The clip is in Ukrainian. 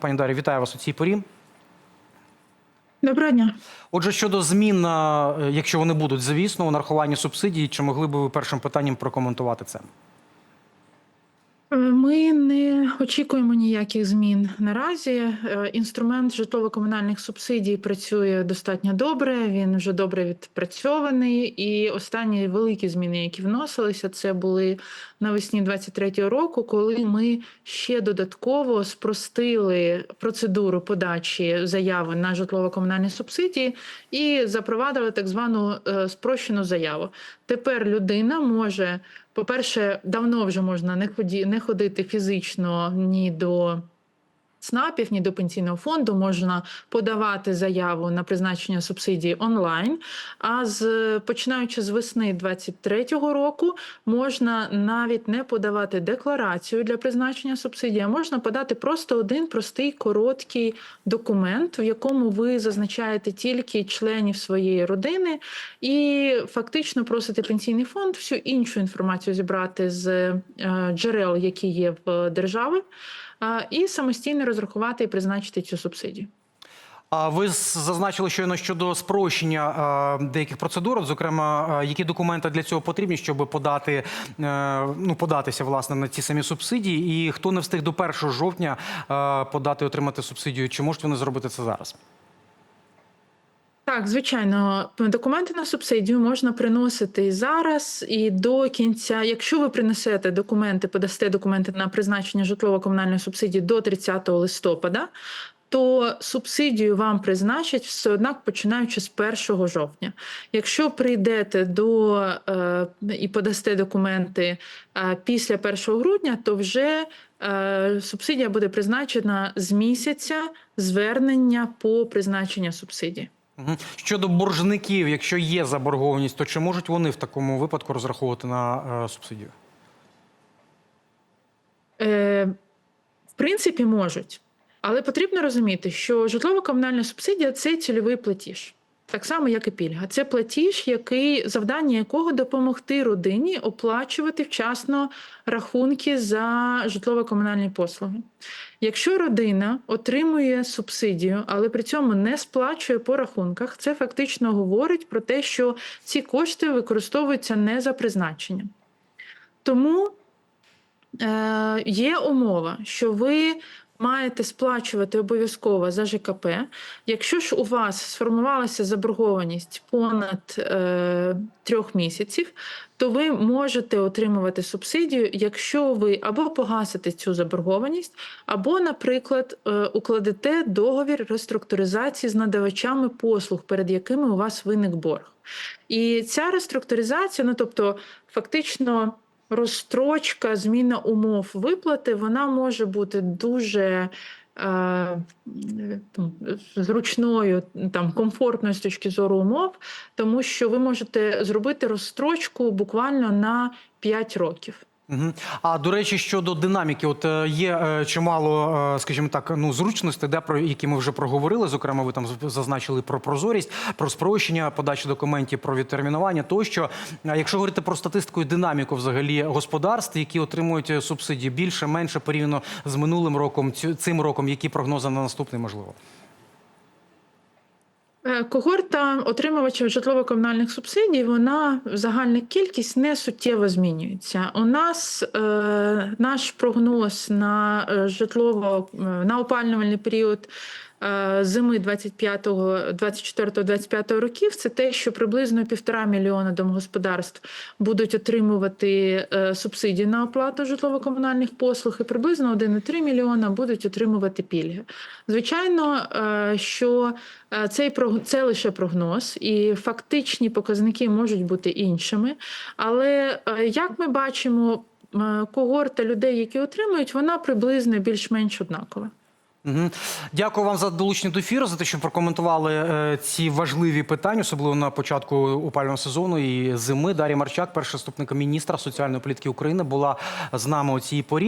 Пані Дарі, вітаю вас у цій порі. Доброго дня. Отже, щодо змін, е, якщо вони будуть, звісно, у нарахуванні субсидій, чи могли би ви першим питанням прокоментувати це? Е, Ми не очікуємо ніяких змін наразі. Е, Інструмент житлово-комунальних субсидій працює достатньо добре. Він вже добре відпрацьований. І останні великі зміни, які вносилися, це були навесні 23-го року, коли ми ще додатково спростили процедуру подачі заяви на житлово-комунальні субсидії і запровадили так звану е, спрощену заяву. Тепер людина може, по-перше, давно вже можна не ході, не ходити фізично ні до ЦНАПів, ні до пенсійного фонду, можна подавати заяву на призначення субсидії онлайн. А з починаючи з весни 23-го року, можна навіть не подавати декларацію для призначення субсидії, а можна подати просто один простий короткий документ, в якому ви зазначаєте тільки членів своєї родини, і фактично просите пенсійний фонд всю іншу інформацію зібрати з е, джерел, які є в держави, і самостійно розрахувати і призначити цю субсидію. А ви зазначили щойно щодо спрощення деяких процедур, зокрема, які документи для цього потрібні, щоб подати е, ну податися власне на ці самі субсидії, і хто не встиг до 1 жовтня подати отримати субсидію, чи можуть вони зробити це зараз? Так, звичайно, документи на субсидію можна приносити і зараз, і до кінця. Якщо ви принесете документи, подасте документи на призначення житлово-комунальної субсидії до 30 листопада, то субсидію вам призначать все однак починаючи з 1 жовтня. Якщо прийдете до е, і подасте документи е, після 1 грудня, то вже е, субсидія буде призначена з місяця звернення по призначення субсидії. Щодо боржників, якщо є заборгованість, то чи можуть вони в такому випадку розраховувати на е, субсидію? Е, в принципі, можуть. Але потрібно розуміти, що житлово-комунальна субсидія це цільовий платіж. Так само, як і пільга. Це платіж, який завдання якого допомогти родині оплачувати вчасно рахунки за житлово-комунальні послуги. Якщо родина отримує субсидію, але при цьому не сплачує по рахунках, це фактично говорить про те, що ці кошти використовуються не за призначенням. Тому е, є умова, що ви маєте сплачувати обов'язково за ЖКП. Якщо ж у вас сформувалася заборгованість понад е, трьох місяців, то ви можете отримувати субсидію, якщо ви або погасите цю заборгованість, або, наприклад, е, укладете договір реструктуризації з надавачами послуг, перед якими у вас виник борг. І ця реструктуризація, ну тобто, фактично. Розстрочка, зміна умов виплати, вона може бути дуже е, зручною, там, комфортною з точки зору умов, тому що ви можете зробити розстрочку буквально на 5 років. А до речі, щодо динаміки, от е, є е, чимало, е, скажімо так, ну зручностей, де про які ми вже проговорили. Зокрема, ви там зазначили про прозорість, про спрощення, подачі документів, про відтермінування. Тощо, якщо говорити про статистику і динаміку, взагалі господарств, які отримують субсидії більше, менше порівняно з минулим роком, цим роком, які прогнози на наступний можливо. Е, Когорта отримувачів житлово-комунальних субсидій, вона загальна кількість не суттєво змінюється. У нас е, наш прогноз на е, житлово е, на опалювальний період. Е, Зими 25-го, 24-го, 25-го років це те, що приблизно півтора мільйона домогосподарств будуть отримувати е, субсидії на оплату житлово-комунальних послуг, і приблизно 1,3 мільйона будуть отримувати пільги. Звичайно, е, що цей це лише прогноз, і фактичні показники можуть бути іншими. Але як ми бачимо, когорта людей, які отримують, вона приблизно більш-менш однакова. Дякую вам за долучення до ефіру, за те, що прокоментували е, ці важливі питання, особливо на початку опалювального сезону і зими. Дар'я Марчак, перший заступник міністра соціальної політики України, була з нами у цій порі.